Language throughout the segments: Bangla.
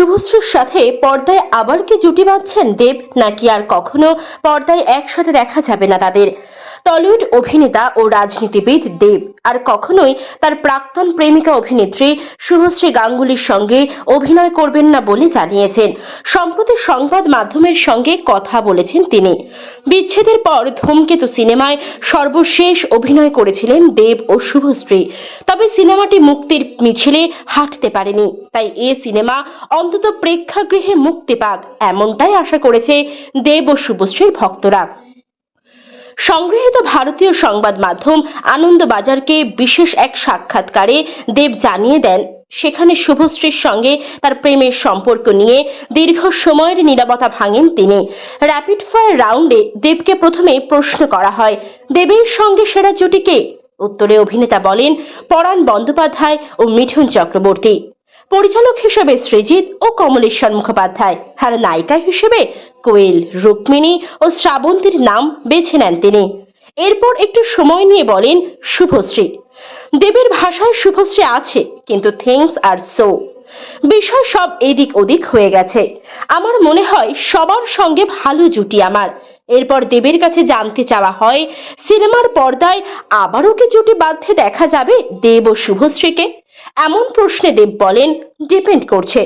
শুভশ্রীর সাথে পর্দায় আবার কি জুটি বাঁধছেন দেব? নাকি আর কখনো পর্দায় একসাথে দেখা যাবে না তাদের? টলিউড অভিনেতা ও রাজনীতিবিদ দেব, আর কখনোই তার প্রাক্তন প্রেমিকা অভিনেত্রী শুভশ্রী গাঙ্গুলির সঙ্গে অভিনয় করবেন না বলে জানিয়েছেন। সম্প্রতি সংবাদ মাধ্যমের সঙ্গে কথা বলেছেন তিনি। বিচ্ছেদের পর ধূমকেতু সিনেমায় সর্বশেষ অভিনয় করেছিলেন দেব ও শুভশ্রী। তবে সিনেমাটি মুক্তির মিছিলে হাঁটতে পারেনি। তাই এ সিনেমা অন্তত প্রেক্ষাগৃহে মুক্তি পাক এমনটাই আশা করেছে দেব ও শুভশ্রীর ভক্তরা। সংগৃহীত ভারতীয় সংবাদ মাধ্যম আনন্দবাজারকে বিশেষ এক সাক্ষাৎকারে দেব জানিয়ে দেন, সেখানে শুভশ্রীর সঙ্গে তার প্রেমের সম্পর্ক নিয়ে দীর্ঘ সময়ের নিরাপত্তা ভাঙেন তিনি। র্যাপিড ফায়ার রাউন্ডে দেবকে প্রথমে প্রশ্ন করা হয়, দেবের সঙ্গে সেরা জুটিকে উত্তরে অভিনেতা বলেন, পরাণ বন্দ্যোপাধ্যায় ও মিঠুন চক্রবর্তী। পরিচালক হিসেবে সৃজিত ও কমলেশ্বর মুখোপাধ্যায়। আর নায়িকা হিসেবে কোয়েল, রুক্মিণী ও শ্রাবন্তীর নাম বেছে নেন তিনি। এরপর একটু সময় নিয়ে বলেন শুভশ্রী। দেবের ভাষায় শুভশ্রী আছে, কিন্তু থিংস আর সো বিষয় সব এদিক ওদিক হয়ে গেছে। আমার মনে হয় সবার সঙ্গে ভালো জুটি আমার। এরপর দেবের কাছে জানতে চাওয়া হয়, সিনেমার পর্দায় আবারও কি জুটি বাঁধতে দেখা যাবে দেব ও শুভশ্রীকে? এমন প্রশ্নে দেব বলেন ডিপেন্ড করছে।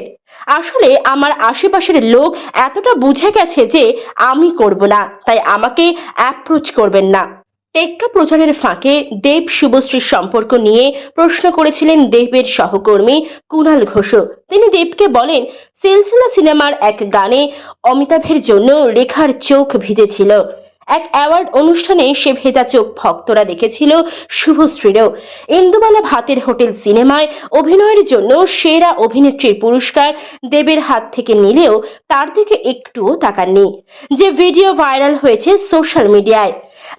আসলে আমার আশেপাশের লোক এতটা বুঝে গেছে যে আমি করব না, তাই আমাকে অ্যাপ্রোচ করবেন না। টেক্কা প্রচারের ফাঁকে দেব শুভশ্রীর সম্পর্ক নিয়ে প্রশ্ন করেছিলেন দেবের সহকর্মী কুণাল ঘোষ। তিনি দেবকে বলেন, সিলসিলা সিনেমার এক গানে অমিতাভের জন্য রেখার চোখ ভিজেছিল। এক অ্যাওয়ার্ড অনুষ্ঠানে সে ভেজা চোখ ভক্তরা দেখেছিল শুভশ্রীরও। ইন্দুবালা ভাতের হোটেল সিনেমায় অভিনয়ের জন্য সেরা অভিনেত্রীর পুরস্কার দেবের হাত থেকে নিলেও তার দিকে একটুও তাকাননি, যে ভিডিও ভাইরাল হয়েছে সোশ্যাল মিডিয়ায়।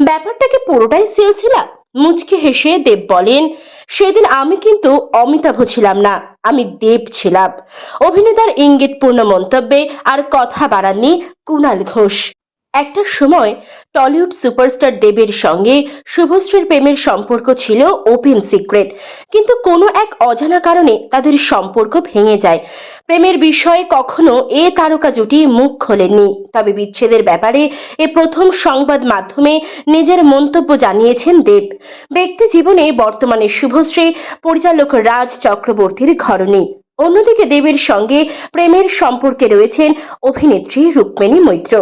ব্যাপারটাকে পুরোটাই সিলসিলা মুচকে হেসে দেব বলেন, সেদিন আমি কিন্তু অমিতাভ ছিলাম না, আমি দেব ছিলাম। অভিনেতার ইঙ্গিতপূর্ণ মন্তব্যে আর কথা বাড়াননি কুণাল ঘোষ। একটা সময় টলিউড সুপারস্টার দেবের সঙ্গে শুভশ্রীর প্রেমের সম্পর্ক ছিল ওপেন সিক্রেট। কিন্তু কোনো এক অজানা কারণে তাদের সম্পর্ক ভেঙে যায়। প্রেমের বিষয়ে কখনো এ তারকা জুটি মুখ খোলেননি। তবে বিচ্ছেদের ব্যাপারে এ প্রথম সংবাদ মাধ্যমে নিজের মন্তব্য জানিয়েছেন দেব। ব্যক্তি জীবনে বর্তমানে শুভশ্রী, পরিচালক রাজ চক্রবর্তীর ঘরণী। অন্যদিকে দেবের সঙ্গে প্রেমের সম্পর্কে রয়েছেন অভিনেত্রী রুক্মিণী মৈত্র।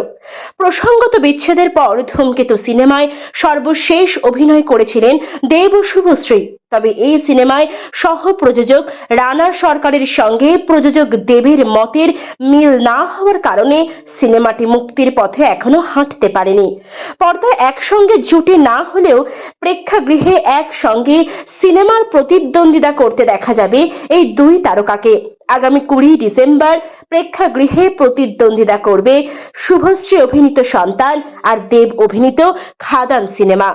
প্রসঙ্গত বিচ্ছেদের পর ধূমকেতু সিনেমায় সর্বশেষ অভিনয় করেছিলেন দেব শুভশ্রী। তবে এই সিনেমায় সহ প্রযোজক রানা সরকারের সঙ্গে প্রযোজক দেবের মতের মিল না হওয়ার কারণে সিনেমাটি মুক্তির পথে এখনও হাঁটতে পারেনি। পর্দায় একসঙ্গে জুটে না হলেও প্রেক্ষাগৃহে একসঙ্গে সিনেমার প্রতিদ্বন্দ্বিতা করতে দেখা যাবে এই দুই তারকাকে। আগামী কুড়ি ডিসেম্বর প্রেক্ষাগৃহে প্রতিদ্বন্দ্বিতা করবে শুভশ্রী অভিনীত সন্তান আর দেব অভিনীত খাদান সিনেমা।